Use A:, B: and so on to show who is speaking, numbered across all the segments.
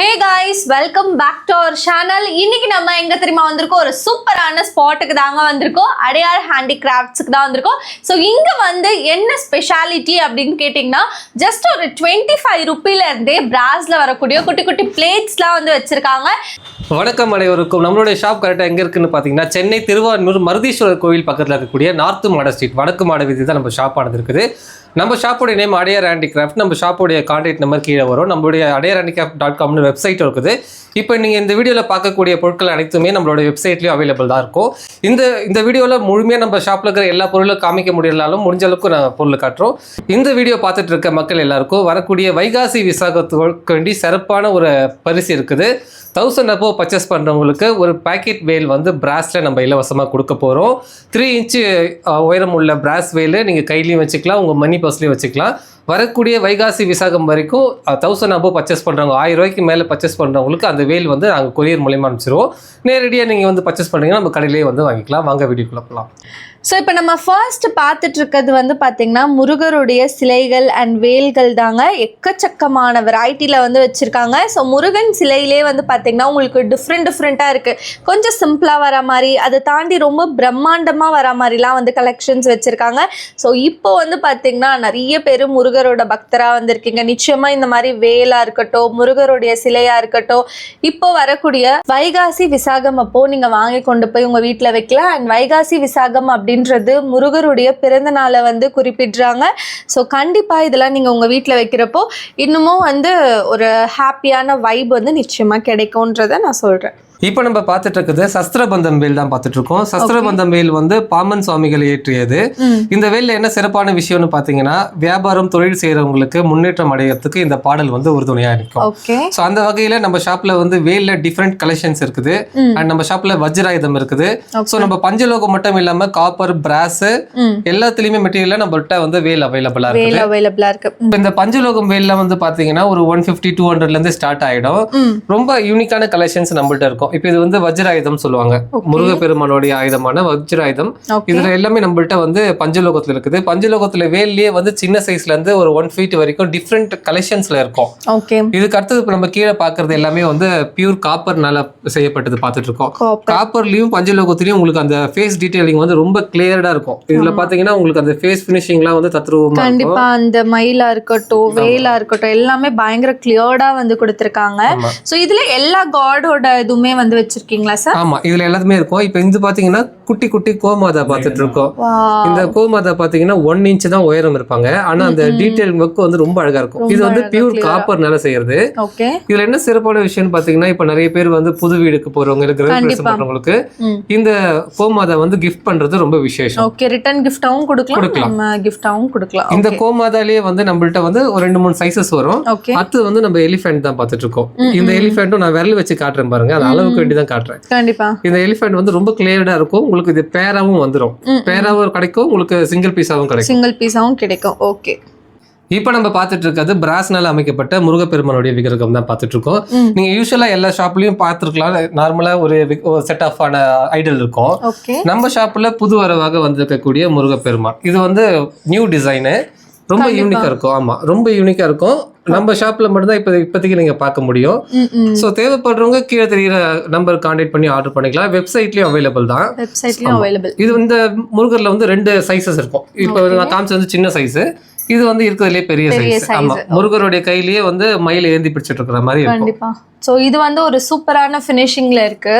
A: Hey guys welcome back to our channel இன்னைக்கு நம்ம எங்க தெரியுமா வந்திருக்கோம்? ஒரு சூப்பரான ஸ்பாட்டுக்கு தாங்க வந்திருக்கோம். அடையார் ஹேண்டிகிராஃப்ட்ஸுக்கு தான் வந்திருக்கோம். ஸோ இங்க வந்து என்ன ஸ்பெஷாலிட்டி அப்படின்னு கேட்டிங்கன்னா ஜஸ்ட் ஒரு டுவெண்ட்டி ஃபைவ் ருப்பில இருந்தே பிராஸ்ல வரக்கூடிய குட்டி குட்டி பிளேட்ஸ்லாம் வந்து வச்சிருக்காங்க.
B: வணக்கம் அனைவருக்கும். நம்மளுடைய ஷாப் கரெக்டாக எங்கே இருக்குன்னு பார்த்தீங்கன்னா சென்னை திருவாரூர் மருதீஸ்வரர் கோவில் பக்கத்தில் இருக்கக்கூடிய நார்த்து மாட ஸ்ட்ரீட் வடக்கு மாட வீதி தான் நம்ம ஷாப் ஆனது இருக்குது. நம்ம ஷாப்போடைய நேம் அடையார் ஹேண்டிகிராஃப்ட் நம்ம ஷாப்போடைய கான்டாக்ட் நம்பர் கீழே வரும். நம்மளுடைய அடையார் ஹேண்டிகிராஃப்ட் டாட் காம்னு வெப்சைட் இருக்குது. இப்போ நீங்கள் இந்த வீடியோவில் பார்க்கக்கூடிய பொருட்கள் அனைத்துமே நம்மளோட வெப்சைட்லேயும் அவைலபிள் தான் இருக்கும். இந்த இந்த வீடியோவில் முழுமையாக நம்ம ஷாப்பில் இருக்கிற எல்லா பொருளும் காமிக்க முடியலனாலும் முடிஞ்ச அளவுக்கு நான் பொருள் காட்டுறோம். இந்த வீடியோ பார்த்துட்டு இருக்க மக்கள் எல்லாருக்கும் வரக்கூடிய வைகாசி விசாகத்துக்கு வேண்டி சிறப்பான ஒரு பரிசு இருக்குது. தௌசண்ட் அப்போ பர்ச்சேஸ் பண்ணுறவங்களுக்கு ஒரு பாக்கெட் வேல் வந்து பிராஸில் நம்ம இலவசமாக கொடுக்க போகிறோம் த்ரீ இன்ச்சு உயரம் உள்ள பிராஸ் வேலு நீங்கள் கையிலையும் வச்சுக்கலாம். உங்கள் மணி பர்ஸ்லையும் வச்சுக்கலாம். வரக்கூடிய வைகாசி விசாகம் வரைக்கும் தௌசண்ட் அபோவ் பர்ச்சேஸ் பண்ணுறவங்க ஆயிரம் ரூபாய்க்கு மேலே பர்ச்சேஸ் பண்ணுறவங்களுக்கு அந்த வேல் வந்து நாங்கள் கொரியர் மூலியமாக அனுப்பிச்சிருவோம். நேரடியாக நீங்கள் வந்து பர்ச்சேஸ் பண்ணுறீங்கன்னா நம்ம கடையிலேயே வந்து வாங்கிக்கலாம். வாங்க வீடியோக்குள்ளே போகலாம்
A: ஸோ இப்போ நம்ம ஃபர்ஸ்ட் பார்த்துட்டு இருக்கிறது வந்து பார்த்திங்கன்னா முருகருடைய சிலைகள் அண்ட் வேல்கள் தாங்க எக்கச்சக்கமான வெரைட்டியில் வந்து வச்சுருக்காங்க. ஸோ முருகன் சிலையிலே வந்து பார்த்தீங்கன்னா உங்களுக்கு டிஃப்ரெண்ட் டிஃப்ரெண்ட்டாக இருக்குது கொஞ்சம் சிம்பிளாக வர மாதிரி அதை தாண்டி ரொம்ப பிரம்மாண்டமாக வர மாதிரிலாம் வந்து கலெக்ஷன்ஸ் வச்சுருக்காங்க. ஸோ இப்போ வந்து பார்த்தீங்கன்னா நிறைய பேர் முருகரோட பக்தராக வந்திருக்கீங்க. நிச்சயமாக இந்த மாதிரி வேலாக இருக்கட்டும் முருகருடைய சிலையாக இருக்கட்டும் இப்போ வரக்கூடிய வைகாசி விசாகம் அப்போது நீங்கள் வாங்கி கொண்டு போய் உங்கள் வீட்டில் வைக்கலாம். அண்ட் வைகாசி விசாகம் அப்படி அப்படின்றது முருகருடைய பிறந்த நாளை வந்து குறிப்பிடுறாங்க. ஸோ கண்டிப்பாக இதெல்லாம் நீங்கள் உங்கள் வீட்டில் வைக்கிறப்போ இன்னமும் வந்து ஒரு ஹாப்பியான வைப் வந்து நிச்சயமாக கிடைக்கும்ன்றதை நான் சொல்கிறேன்
B: இப்போ நம்ம பார்த்துட்டு இருக்குது சஸ்திரபந்தம் வேல் தான் பார்த்துட்டு இருக்கோம் சஸ்திரபந்தம் வேல் வந்து பாமன் சுவாமிகள் ஏற்றியது. இந்த வேல்ல என்ன சிறப்பான விஷயம்னு பார்த்தீங்கன்னா வியாபாரம் தொழில் செய்கிறவங்களுக்கு முன்னேற்றம் அடையறதுக்கு இந்த பாடல் வந்து உறுதுணையாக இருக்கும் ஸோ அந்த வகையில் நம்ம ஷாப்ல வந்து வேல்ல டிஃப்ரெண்ட் கலெக்ஷன்ஸ் இருக்குது. அண்ட் நம்ம ஷாப்ல வஜ்ராயுதம் இருக்குது. ஸோ நம்ம பஞ்சலோகம் மட்டும் இல்லாம காப்பர் பிராஸ் எல்லாத்துலயுமே மெட்டீரியல்ல நம்மள்ட்ட வந்து வேல் இருக்குது.
A: அவைலபிளாக இருக்கு.
B: இப்ப இந்த பஞ்சலோகம் வேல்ல வந்து பாத்தீங்கன்னா ஒரு ஒன் ஃபிஃப்டி டூ ஹண்ட்ரட்ல இருந்து ஸ்டார்ட் ஆயிடும்.
A: ம்.
B: ரொம்ப யூனிக்கான கலெக்ஷன்ஸ் நம்மள்ட்ட இருக்கும். இப்போ இது வந்து வஜ்ராயுதம் சொல்லுவாங்க. முருகப்பெருமானுடைய ஆயுதமான வஜ்ராயுதம். இதுல எல்லாமே நம்மள்ட்ட வந்து பஞ்சலோகத்துல இருக்குது. பஞ்சலோகத்துல வேல்லயே வந்து சின்ன சைஸ்ல இருந்து ஒரு ஒன் ஃபீட் வரைக்கும் டிஃப்ரெண்ட் கலெக்ஷன்ஸ்ல இருக்கும். இதுக்கு அடுத்தது இப்ப நம்ம கீழே பாக்குறது எல்லாமே வந்து பியூர் காப்பர்னால செய்யப்பட்டது பார்த்துட்டு இருக்கோம்.
A: கோப்பர்
B: காப்பர்லயும் பஞ்சலோகத்திலயும் உங்களுக்கு அந்த ஃபேஸ் டீடைலிங் வந்து ரொம்ப கிளியர்டா இருக்கும். இதுல பாத்தீங்கன்னா உங்களுக்கு அந்த ஃபேஸ் ஃபினிஷிங்லாம் வந்து தத்ரூபமா
A: கண்டிப்பா அந்த மயிலா இருக்கட்டும் வேலா இருக்கட்டும் எல்லாமே பயங்கர கிளியர்டா வந்து கொடுத்துருக்காங்க. சோ இதுல எல்லா காடோட இதுவுமே வந்து வச்சிருக்கீங்களா சார்?
B: ஆமா இதுல எல்லாத்துமே இருக்கும். இப்போ இது பாத்தீங்கன்னா குட்டி குட்டி கோமாதா பார்த்துட்டு இருக்கோம். இந்த கோமாதா பாத்தீங்கன்னா ஒன் இன்ச் தான் உயரம் இருப்பாங்க. ஆனா அந்த டீடைல் ஒர்க் வந்து ரொம்ப அழகா இருக்கும். இது வந்து பியூர். காப்பர்னால செய்யறது.
A: ஓகே
B: இதுல என்ன சிறப்பான விஷயம்னு பாத்தீங்கன்னா இப்ப நிறைய பேர் வந்து புது வீடுக்கு போறவங்க இல்ல கிரக பிரவேசம்
A: கண்டிப்பா.
B: பண்றவங்களுக்கு இந்த கோமாதா வந்து கிஃப்ட் பண்றது ரொம்ப விசேஷம்.
A: ஓகே ரிட்டர்ன் கிஃப்டாவும் கொடுக்கலாம். நம்ம கிஃப்டாவும் கொடுக்கலாம்.
B: இந்த கோமாதாலேயே வந்து நம்மள்ட்ட வந்து ஒரு ரெண்டு மூணு சைசஸ் வரும். அடுத்து வந்து நம்ம எலிஃபென்ட் தான் பார்த்துட்டு இருக்கோம். இந்த எலிஃபென்ட்டும் நான் விரல் வச்சு காட்டுறேன் பாருங்க. அந்த அளவுக்கு வேண்டி தான் காட்டுறேன்.
A: கண்டிப்பா.
B: இந்த எலிஃபென்ட் வந்து ரொம்ப கிளியர்டா இருக்கும். உங்களுக்கு இது பேராவும் வந்துடும் பேராவும் கிடைக்கும் உங்களுக்கு சிங்கிள் பீஸாவும் கிடைக்கும்.
A: சிங்கிள் பீஸாவும் கிடைக்கும். ஓகே
B: இப்போ நம்ம பார்த்துட்டு இருக்கிறது பிராஸ்னால அமைக்கப்பட்ட முருகப்பெருமானுடைய விக்கிரகம் தான் பார்த்துட்டு இருக்கோம். நீங்க யூஸ்வலா எல்லா ஷாப்லயும் பார்த்துருக்கலாம். நார்மலா ஒரு செட் ஆஃப் ஆன ஐடல் இருக்கும். நம்ம ஷாப்ல புது வரவாக வந்திருக்கக்கூடிய முருகப்பெருமான். இது வந்து நியூ டிசைனு ரொம்ப. யூனிக்கா இருக்கும். ஆமா ரொம்ப யூனிக்கா இருக்கும். நம்ம ஷாப்ல மட்டும்தான் இப்போ இப்போதைக்கு நீங்க பார்க்க முடியும். ஸோ தேவைப்படுறவங்க கீழே தெரியுற நம்பர் கான்டாக்ட் பண்ணி ஆர்டர் பண்ணிக்கலாம். வெப்சைட்லயும் அவைலபிள் தான்.
A: வெப்சைட்லயும் அவைலபிள்
B: இது இந்த முருகர்ல வந்து ரெண்டு சைஸஸ் இருக்கும். இப்போ நான் காமிச்சது வந்து சின்ன சைஸ் இது வந்து இருக்கிறதுலே பெரிய சைஸ் ஆமா. முருகருடைய கையிலேயே வந்து மயில ஏந்தி பிடிச்சிட்டு இருக்கிற மாதிரி இருக்கும்.
A: சோ இது வந்து ஒரு சூப்பரான ஃபினிஷிங்ல இருக்கு.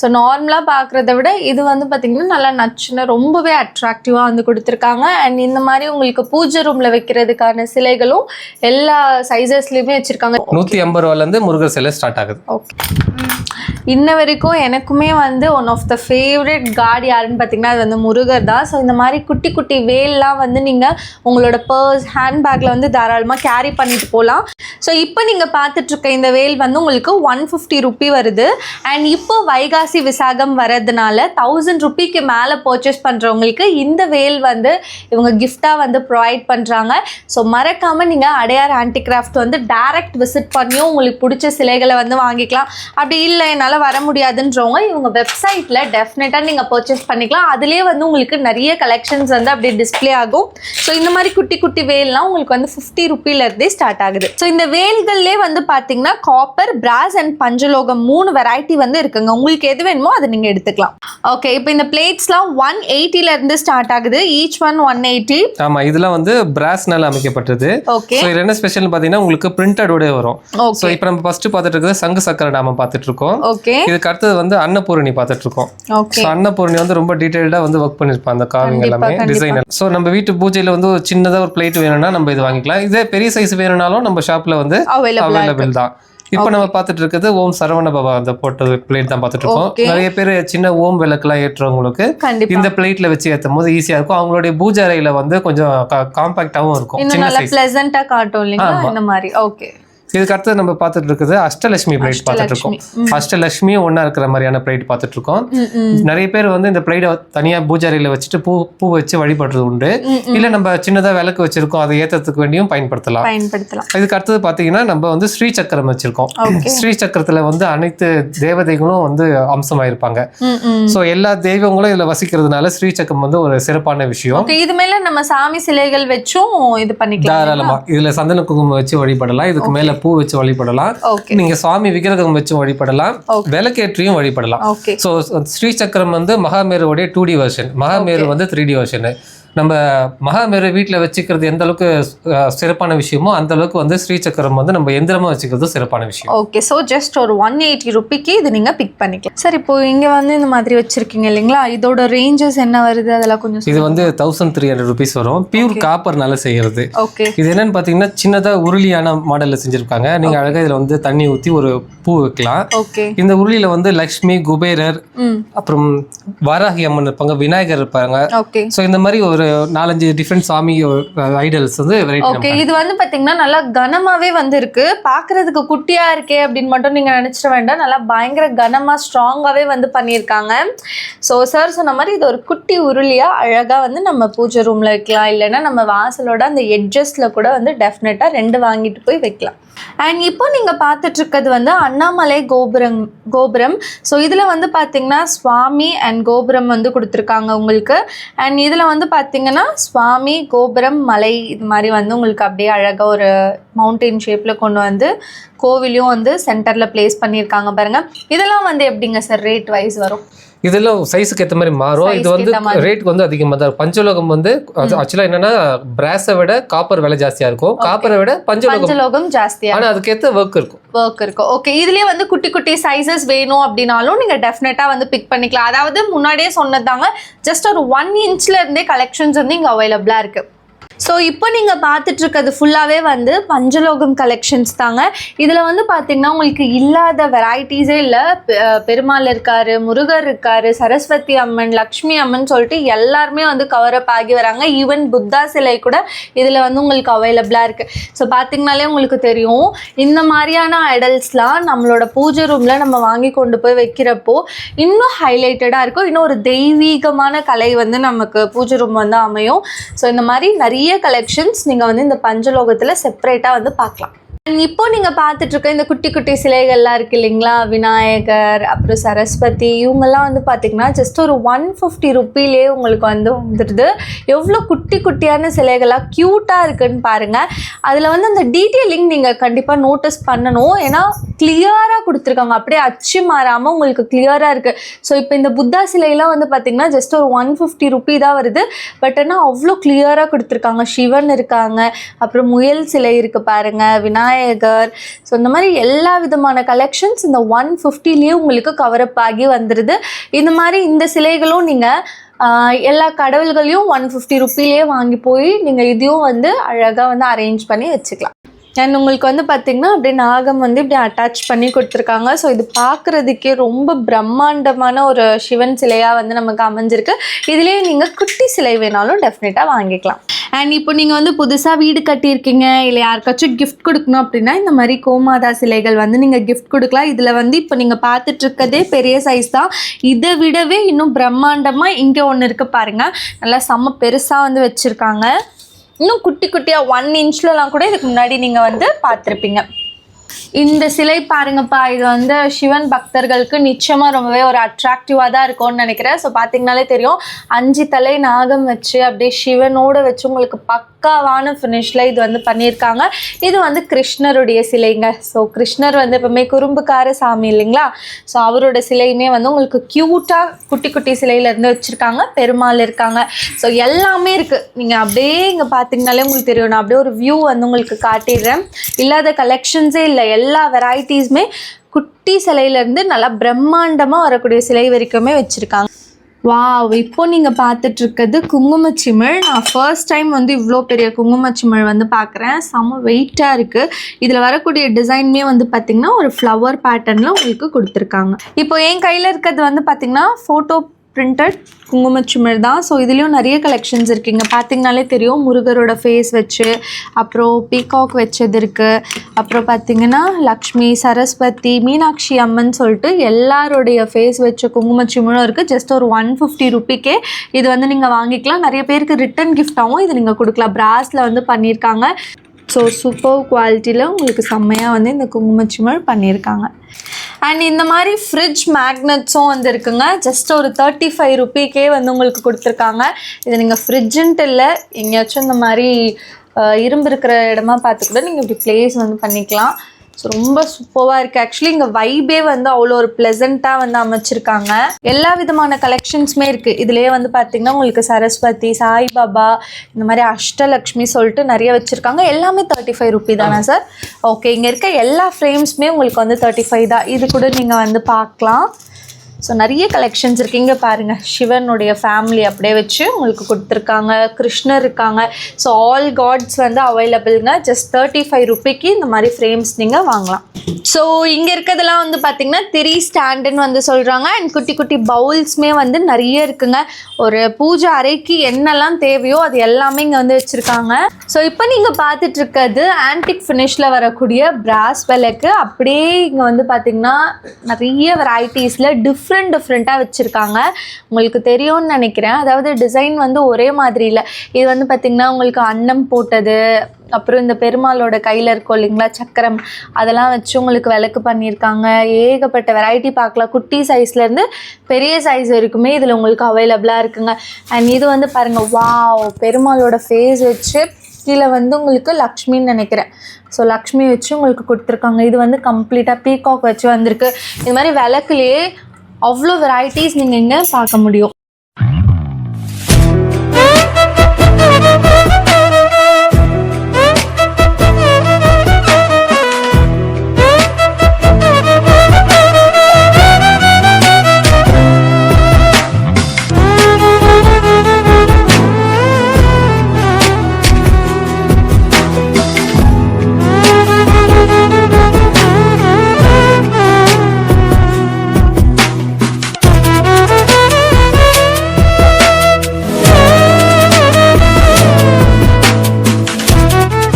A: ஸோ நார்மலாக பார்க்குறத விட இது வந்து பார்த்தீங்கன்னா நல்லா நச்சுன்னு ரொம்பவே அட்ராக்டிவாக வந்து கொடுத்துருக்காங்க. அண்ட் இந்த மாதிரி உங்களுக்கு பூஜை ரூமில் வைக்கிறதுக்கான சிலைகளும் எல்லா சைஸஸ்லையுமே வச்சுருக்காங்க.
B: நூத்தி ஐம்பது ரூபால இருந்து முருகர் சிலை ஸ்டார்ட் ஆகுது.
A: ஓகே இன்ன வரைக்கும் எனக்குமே வந்து one of the favourite god யாருன்னு பார்த்தீங்கன்னா அது வந்து முருகர் தான். ஸோ இந்த மாதிரி குட்டி குட்டி வேல்லாம் வந்து நீங்கள் உங்களோட பர்ஸ் ஹேண்ட்பேக்கில் வந்து தாராளமாக கேரி பண்ணிட்டு போகலாம் ஸோ இப்போ நீங்கள் பார்த்துட்ருக்க இந்த வேல் வந்து உங்களுக்கு ஒன் ஃபிஃப்டி ருப்பி வருது. அண்ட் இப்போ வைகாசி விசாகம் வரதுனால தௌசண்ட் ருப்பிக்கு மேலே பர்ச்சேஸ் பண்ணுறவங்களுக்கு இந்த வேல் வந்து இவங்க கிஃப்டாக வந்து ப்ரொவைட் பண்ணுறாங்க ஸோ மறக்காமல் நீங்கள் அடையார் ஹேண்டிகிராஃப்ட் வந்து டேரக்ட் விசிட் பண்ணியும் உங்களுக்கு பிடிச்ச சிலைகளை வந்து வாங்கிக்கலாம். அப்படி இல்லை என்னால் என்னால் வர முடியாதுன்றவங்க இவங்க வெப்சைட்டில் டெஃபினட்டாக நீங்கள் பர்ச்சேஸ் பண்ணிக்கலாம். அதுலேயே வந்து உங்களுக்கு நிறைய கலெக்ஷன்ஸ் வந்து அப்படியே டிஸ்ப்ளே ஆகும். ஸோ இந்த மாதிரி குட்டி குட்டி வேல்லாம் உங்களுக்கு வந்து ஃபிஃப்டி ருப்பிலேருந்தே ஸ்டார்ட் ஆகுது. ஸோ இந்த வேல்கள்லேயே வந்து பார்த்தீங்கன்னா காப்பர் பிராஸ் அண்ட் பஞ்சலோகம் மூணு வெரைட்டி வந்து இருக்குங்க. உங்களுக்கு எது வேணுமோ அதை நீங்கள் எடுத்துக்கலாம். ஓகே இப்போ இந்த பிளேட்ஸ்லாம் ஒன் இருந்து ஸ்டார்ட் ஆகுது. ஈச் ஒன் ஒன் எயிட்டி
B: ஆமா இதெல்லாம் வந்து பிராஸ்னால அமைக்கப்பட்டது.
A: ஓகே
B: ஸோ இதுல என்ன ஸ்பெஷல் பார்த்தீங்கன்னா உங்களுக்கு பிரிண்டடோட வரும். ஸோ இப்போ நம்ம ஃபர்ஸ்ட் பார்த்துட்டு இருக்கிறது சங்கு சக்கர நாம பார்த்துட்டு இருக்கோம்.
A: ஓகே.
B: இதுக்கு அடுத்தது வந்து அன்னபூரணி பார்த்துட்டு இருக்கோம்
A: ஓகே
B: அன்னபூரணி வந்து ரொம்ப டீடைல்டா வந்து ஒர்க் பண்ணிருப்பாங்க அந்த காவிங் எல்லாமே டிசைன் ஸோ நம்ம வீட்டு பூஜையில வந்து ஒரு சின்னதா ஒரு பிளேட் வேணும்னா நம்ம இது வாங்கிக்கலாம். இதே பெரிய சைஸ் வேணும்னாலும் நம்ம ஷாப்ல வந்து
A: அவைலபிள்
B: தான். இப்போ நம்ம பார்த்துட்டு இருக்கிறது ஓம் சரவண பவா அந்த போட்ட பிளேட் தான் பார்த்துட்டு இருக்கோம். நிறைய பேர் சின்ன ஓம் விளக்குலாம் ஏற்றுறவங்களுக்கு இந்த பிளேட்ல வச்சு ஏற்றும் போது ஈஸியா இருக்கும். அவங்களுடைய பூஜை அறையில வந்து கொஞ்சம் காம்பாக்டாவும் இருக்கும். சின்ன சைஸ்
A: பிளசண்டா காட்டும் இல்லைங்களா? இந்த மாதிரி. ஓகே
B: இதுக்கு அடுத்து நம்ம பார்த்துட்டு இருக்கிறது அஷ்டலட்சுமி பிளேட் பார்த்துட்டு இருக்கோம் அஷ்டலட்சுமியும் ஒண்ணா இருக்கிற மாதிரியான பிளேட் பார்த்துட்டு இருக்கோம் நிறைய பேர் வந்து இந்த பிளேட்டை தனியா பூஜை அறையில வச்சுட்டு பூ பூ வச்சு வழிபடுறது உண்டு. இல்ல நம்ம சின்னதா விளக்கு வச்சிருக்கோம் அதை ஏத்துறதுக்கு வேண்டியும் பயன்படுத்தலாம்.
A: பயன்படுத்தலாம்.
B: இதுக்கு அடுத்தது பாத்தீங்கன்னா நம்ம வந்து ஸ்ரீ சக்கரம் வச்சிருக்கோம். ஸ்ரீ சக்கரத்துல வந்து அனைத்து தேவதைகளும் வந்து அம்சமாயிருப்பாங்க. சோ எல்லா தெய்வங்களும் இதுல வசிக்கிறதுனால ஸ்ரீ சக்கரம் வந்து ஒரு சிறப்பான விஷயம்.
A: இது மேல நம்ம சாமி சிலைகள் வச்சும் இது பண்ணிக்கலாம்
B: தாராளமா. இதுல சந்தன குங்குமம் வச்சு வழிபடலாம். இதுக்கு மேல பூ வச்சு வழிபடலாம். நீங்க சுவாமி விக்கிரகம் வச்சு வழிபடலாம். விளக்கேற்றியும் வழிபடலாம். ஸோ ஸ்ரீ சக்கரம் வந்து மகாமேருவோடைய டூ டி வெர்ஷன் மகாமேரு வந்து த்ரீ டி வெர்ஷன் நம்ம மகாமேரு வீட்டில் வச்சுக்கிறது எந்த அளவுக்கு சிறப்பான விஷயமோ அந்த அளவுக்கு வந்து ஸ்ரீ சக்கரம் வந்து நம்ம எந்திரமா வச்சுக்கிறது சிறப்பான விஷயம்.
A: ஓகே ஸோ ஜஸ்ட் ஒரு ஒன் எயிட்டி ருபிக்கு இது நீங்க பிக் பண்ணிக்கலாம். சார் இப்போ இங்க வந்து இந்த மாதிரி வச்சிருக்கீங்க இல்லைங்களா? இதோட ரேஞ்சஸ் என்ன வருது? அதெல்லாம் கொஞ்சம்
B: இது வந்து தௌசண்ட் த்ரீ ஹண்ட்ரட் ருபீஸ் வரும். பியூர் காப்பர்னால செய்யறது.
A: ஓகே
B: இது என்னன்னு பார்த்தீங்கன்னா சின்னதா உருளியான மாடல்ல செஞ்சிருக்காங்க. நீங்க அழகா இதுல வந்து தண்ணி ஊத்தி ஒரு பூ வைக்கலாம்.
A: ஓகே
B: இந்த உருளியில வந்து லக்ஷ்மி குபேரர் அப்புறம் வாராகி அம்மன் இருப்பாங்க விநாயகர் இருப்பாங்க.
A: ஓகே
B: ஸோ இந்த மாதிரி ஒரு நாலஞ்சு டிஃப்ரெண்ட் சாமி ஐடல்ஸ் வந்து
A: ஓகே இது வந்து பாத்தீங்கன்னா நல்லா கனமாவே வந்து இருக்கு பாக்குறதுக்கு குட்டியா இருக்கே அப்படின்னு மட்டும் நீங்க நினைச்சிட வேண்டாம். நல்லா பயங்கர கனமா ஸ்ட்ராங்காவே வந்து பண்ணியிருக்காங்க. ஸோ சார் சொன்ன மாதிரி இது ஒரு குட்டி உருளியா அழகா வந்து நம்ம பூஜை ரூம்ல வைக்கலாம். இல்லைன்னா நம்ம வாசலோட அந்த எட்ஜஸ்ட்ல கூட வந்து டெஃபினட்டா ரெண்டு வாங்கிட்டு போய் வைக்கலாம். அண்ட் இப்போ நீங்க பார்த்துட்டு இருக்கிறது வந்து அண்ணாமலை கோபுரம் கோபுரம். ஸோ இதுல வந்து பாத்தீங்கன்னா சுவாமி அண்ட் கோபுரம் வந்து கொடுத்துருக்காங்க உங்களுக்கு. அண்ட் இதில் வந்து பார்த்தீங்கன்னா பார்த்தீங்கன்னா சுவாமி கோபுரம் மலை இது மாதிரி வந்து உங்களுக்கு அப்படியே அழகாக ஒரு மவுண்டெயின் ஷேப்பில் கொண்டு வந்து கோவிலையும் வந்து சென்டரில் ப்ளேஸ் பண்ணியிருக்காங்க பாருங்க. இதெல்லாம் வந்து எப்படிங்க சார் ரேட் வைஸ் வரும்?
B: இதெல்லாம் சைஸுக்கு ஏற்ற மாதிரி மாறும். இது வந்து
A: ஏத்த மாதிரி.
B: ரேட் வந்து அதிகமாக தான் இருக்கும். பஞ்சலோகம் வந்து ஆக்சுவலாக என்னன்னா பிராஸை விட காப்பர் விலை ஜாஸ்தியா இருக்கும். காப்பரை விட பஞ்சலோகம்.
A: பஞ்சலோகம் ஜாஸ்தியாக
B: ஆனா அதுக்கேற்ற ஒர்க் இருக்கும்.
A: ஒர்க் இருக்கும். ஓகே இதுலயே வந்து குட்டி குட்டி சைஸஸ் வேணும் அப்படின்னாலும் நீங்க டெஃபினட்டா வந்து பிக் பண்ணிக்கலாம். அதாவது முன்னாடியே சொன்னதாங்க ஜஸ்ட் ஒரு ஒன் இன்ச்ல இருந்தே கலெக்ஷன்ஸ் வந்து இங்க அவைலபிளா இருக்கு. ஸோ இப்போ நீங்கள் பார்த்துட்டு இருக்கிறது ஃபுல்லாகவே வந்து பஞ்சலோகம் கலெக்ஷன்ஸ் தாங்க. இதில் வந்து பார்த்தீங்கன்னா உங்களுக்கு இல்லாத வெரைட்டிஸே இல்லை. பெருமாள் இருக்காரு முருகர் இருக்காரு சரஸ்வதி அம்மன் லக்ஷ்மி அம்மன் சொல்லிட்டு எல்லாருமே வந்து கவர் அப் ஆகி வராங்க. ஈவன் புத்தா சிலை கூட இதில் வந்து உங்களுக்கு அவைலபிளாக இருக்குது ஸோ பார்த்தீங்கனாலே உங்களுக்கு தெரியும் இந்த மாதிரியான ஐடல்ஸ்லாம் நம்மளோட பூஜை ரூமில் நம்ம வாங்கி கொண்டு போய் வைக்கிறப்போ இன்னும் ஹைலைட்டடாக இருக்கும். இன்னும் ஒரு தெய்வீகமான கலை வந்து நமக்கு பூஜை ரூம் வந்து அமையும். ஸோ இந்த மாதிரி நிறைய கலெக்ஷன்ஸ் நீங்கள் வந்து இந்த பஞ்சலோகத்தில் செப்பரேட்டாக வந்து பார்க்கலாம். And இப்போ நீங்கள் பார்த்துட்டு இருக்க இந்த குட்டி குட்டி சிலைகள்லாம் இருக்கு இல்லைங்களா? விநாயகர் அப்புறம் சரஸ்வதி இவங்கெல்லாம் வந்து பார்த்தீங்கன்னா ஜஸ்ட் ஒரு ஒன் ஃபிஃப்டி ருப்பிலே உங்களுக்கு வந்து வந்துடுது. எவ்வளோ குட்டி குட்டியான சிலைகளாக க்யூட்டாக இருக்குன்னு பாருங்கள் அதில் வந்து அந்த டீட்டெயிலிங் நீங்கள் கண்டிப்பாக நோட்டீஸ் பண்ணணும். ஏன்னா கிளியராக கொடுத்துருக்காங்க. அப்படியே அச்சு மாறாமல் உங்களுக்கு கிளியராக இருக்குது ஸோ இப்போ இந்த புத்தா சிலையெல்லாம் வந்து பார்த்திங்கன்னா ஜஸ்ட் ஒரு ஒன் ஃபிஃப்டி ருபி தான் வருது. பட் ஆனால் அவ்வளோ கிளியராக கொடுத்துருக்காங்க. சிவன் இருக்காங்க. அப்புறம் முயல் சிலை இருக்குது பாருங்க விநாயகர். ஸோ இந்த மாதிரி எல்லா விதமான கலெக்ஷன்ஸ் இந்த ஒன் ஃபிஃப்டிலேயே உங்களுக்கு கவரப் ஆகி வந்துடுது இந்த மாதிரி இந்த சிலைகளும் நீங்கள் எல்லா கடவுள்களையும் ஒன் ஃபிஃப்டி ருப்பிலேயே வாங்கி போய் நீங்கள் இதையும் வந்து அழகாக வந்து அரேஞ்ச் பண்ணி வச்சுக்கலாம். அண்ட் உங்களுக்கு வந்து பார்த்தீங்கன்னா அப்படியே நாகம் வந்து இப்படி அட்டாச் பண்ணி கொடுத்துருக்காங்க. ஸோ இது பார்க்குறதுக்கே ரொம்ப பிரம்மாண்டமான ஒரு சிவன் சிலையாக வந்து நமக்கு அமைஞ்சிருக்கு. இதுலேயே நீங்கள் குட்டி சிலை வேணாலும் டெஃபினட்டாக வாங்கிக்கலாம். அண்ட் இப்போ நீங்கள் வந்து புதுசாக வீடு கட்டியிருக்கீங்க இல்லை யாருக்காச்சும் கிஃப்ட் கொடுக்கணும் அப்படின்னா இந்த மாதிரி கோமாதா சிலைகள் வந்து நீங்கள் கிஃப்ட் கொடுக்கலாம். இதில் வந்து இப்போ நீங்கள் பார்த்துட்ருக்கதே பெரிய சைஸ் தான். இதை விடவே இன்னும் பிரம்மாண்டமாக இங்கே ஒன்று இருக்குது பாருங்கள் நல்லா செம்ம பெருசாக வந்து வச்சுருக்காங்க. இன்னும் குட்டி குட்டியாக ஒன் இன்ச்லலாம் கூட இதுக்கு முன்னாடி நீங்கள் வந்து பார்த்துருப்பீங்க. இந்த சிலை பாருங்கப்பா இது வந்து சிவன் பக்தர்களுக்கு நிச்சயமா ரொம்பவே ஒரு அட்ராக்டிவாக தான் இருக்கும்னு நினைக்கிறேன். ஸோ பார்த்தீங்கனாலே தெரியும். அஞ்சு தலை நாகம் வச்சு அப்படியே சிவனோட வச்சு உங்களுக்கு பக்காவான ஃபினிஷில் இது வந்து பண்ணியிருக்காங்க. இது வந்து கிருஷ்ணருடைய சிலைங்க. ஸோ கிருஷ்ணர் வந்து எப்பவுமே குறும்புக்கார சாமி இல்லைங்களா? ஸோ அவரோட சிலையுமே வந்து உங்களுக்கு க்யூட்டாக குட்டி குட்டி சிலையிலேருந்து வச்சுருக்காங்க. பெருமாள் இருக்காங்க. ஸோ எல்லாமே இருக்குது நீங்கள் அப்படியே இங்கே பார்த்தீங்கனாலே உங்களுக்கு தெரியும். நான் அப்படியே ஒரு வியூ வந்து உங்களுக்கு காட்டிடுறேன். இல்லாத கலெக்ஷன்ஸே இல்லை எல்லா வெரைட்டிஸுமே குட்டி சிலையிலேருந்து நல்லா பிரம்மாண்டமாக வரக்கூடிய சிலை வரைக்குமே வச்சுருக்காங்க. வாவ் இப்போ நீங்கள் பார்த்துட்ருக்கிறது குங்குமச்சிமிழ். நான் ஃபர்ஸ்ட் டைம் வந்து இவ்வளோ பெரிய குங்குமச்சிமிழ் வந்து பார்க்குறேன். செம்ம வெயிட்டாக இருக்குது இதில் வரக்கூடிய டிசைனுமே வந்து பார்த்திங்கன்னா ஒரு ஃப்ளவர் பேட்டர்னில் உங்களுக்கு கொடுத்துருக்காங்க. இப்போ என் கையில் இருக்கிறது வந்து பார்த்திங்கன்னா ஃபோட்டோ பிரிண்டட் குங்குமச்சிமிழ் தான். ஸோ இதுலேயும் நிறைய கலெக்ஷன்ஸ் இருக்குங்க பார்த்தீங்கனாலே தெரியும். முருகரோட ஃபேஸ் வச்சு அப்புறம் பீகாக் வச்சது இருக்குது அப்புறம் பார்த்திங்கன்னா லக்ஷ்மி சரஸ்வதி மீனாட்சி அம்மன் சொல்லிட்டு எல்லாருடைய ஃபேஸ் வச்ச குங்குமச்சிமிழும் இருக்குது ஜஸ்ட் ஒரு ஒன் ஃபிஃப்டி ருப்பிக்கே இது வந்து நீங்கள் வாங்கிக்கலாம். நிறைய பேருக்கு ரிட்டன் கிஃப்டாகவும் இது நீங்கள் கொடுக்கலாம். பிராஸில் வந்து பண்ணியிருக்காங்க. ஸோ சூப்பர் குவாலிட்டியில் உங்களுக்கு செம்மையாக வந்து இந்த குங்குமச்சிமிழ் பண்ணியிருக்காங்க. அண்ட் இந்த மாதிரி ஃப்ரிட்ஜ் மேக்னட்ஸும் வந்து இருக்குங்க. ஜஸ்ட் ஒரு தேர்ட்டி ஃபைவ் ருபீக்கே வந்து உங்களுக்கு கொடுத்துருக்காங்க. இது நீங்கள் ஃப்ரிட்ஜுன்ட்டு இல்லை எங்கேயாச்சும் இந்த மாதிரி இரும்பு இருக்கிற இடமா பார்த்து கூட நீங்கள் இப்படி ப்ளேஸ் வந்து பண்ணிக்கலாம். ஸோ ரொம்ப சூப்பராக இருக்குது ஆக்சுவலி இங்கே வைபே வந்து அவ்வளோ ஒரு ப்ளசண்ட்டாக வந்து அமைச்சிருக்காங்க. எல்லா விதமான கலெக்ஷன்ஸுமே இருக்குது இதுலேயே வந்து பார்த்திங்கன்னா உங்களுக்கு சரஸ்வதி சாய்பாபா இந்த மாதிரி அஷ்டலக்ஷ்மி சொல்லிட்டு நிறைய வச்சுருக்காங்க. எல்லாமே தேர்ட்டி ஃபைவ் ருபி தானே சார் ஓகே இங்கே இருக்க எல்லா ஃப்ரேம்ஸுமே உங்களுக்கு வந்து தேர்ட்டி ஃபைவ் தான். இது கூட நீங்கள் வந்து பார்க்கலாம். ஸோ நிறைய கலெக்ஷன்ஸ் இருக்குது இங்கே பாருங்கள் சிவனுடைய ஃபேமிலி அப்படியே வச்சு உங்களுக்கு கொடுத்துருக்காங்க. கிருஷ்ணர் இருக்காங்க. ஸோ ஆல் காட்ஸ் வந்து அவைலபிள்ங்க ஜஸ்ட் தேர்ட்டி ஃபைவ் ருபீக்கு இந்த மாதிரி ஃப்ரேம்ஸ் நீங்கள் வாங்கலாம். ஸோ இங்கே இருக்கிறதெல்லாம் வந்து பார்த்திங்கன்னா திரி ஸ்டாண்டுன்னு வந்து சொல்கிறாங்க அண்ட் குட்டி குட்டி பவுல்ஸுமே வந்து நிறைய இருக்குங்க. ஒரு பூஜை அறைக்கு என்னெல்லாம் தேவையோ அது எல்லாமே இங்கே வந்து வச்சுருக்காங்க. ஸோ இப்போ நீங்கள் பார்த்துட்டு இருக்கிறது ஆன்டிக் ஃபினிஷில் வரக்கூடிய பிராஸ் விளக்கு. அப்படியே இங்கே வந்து பார்த்திங்கன்னா நிறைய வெரைட்டிஸில் டிஃப்ரெண்ட் டிஃப்ரெண்ட்டாக வச்சுருக்காங்க. உங்களுக்கு தெரியும்னு நினைக்கிறேன். அதாவது டிசைன் வந்து ஒரே மாதிரி இல்லை. இது வந்து பார்த்திங்கன்னா உங்களுக்கு அன்னம் போட்டது அப்புறம் இந்த பெருமாளோட கையில் இருக்கும் இல்லைங்களா சக்கரம் அதெல்லாம் வச்சு உங்களுக்கு விளக்கு பண்ணியிருக்காங்க. ஏகப்பட்ட வெரைட்டி பார்க்கலாம். குட்டி சைஸ்லேருந்து பெரிய சைஸ் வரைக்குமே இதில் உங்களுக்கு அவைலபிளாக இருக்குங்க. அண்ட் இது வந்து பாருங்கள் வாவ் பெருமாளோட ஃபேஸ் வச்சு கீழே வந்து உங்களுக்கு லக்ஷ்மின்னு நினைக்கிறேன். ஸோ லக்ஷ்மி வச்சு உங்களுக்கு கொடுத்துருக்காங்க. இது வந்து கம்ப்ளீட்டாக பீகாக் வச்சு வந்திருக்கு. இது மாதிரி விளக்குலேயே அவ்வளோ வெரைட்டிஸ் நீங்கள் இங்கே பார்க்க முடியும்.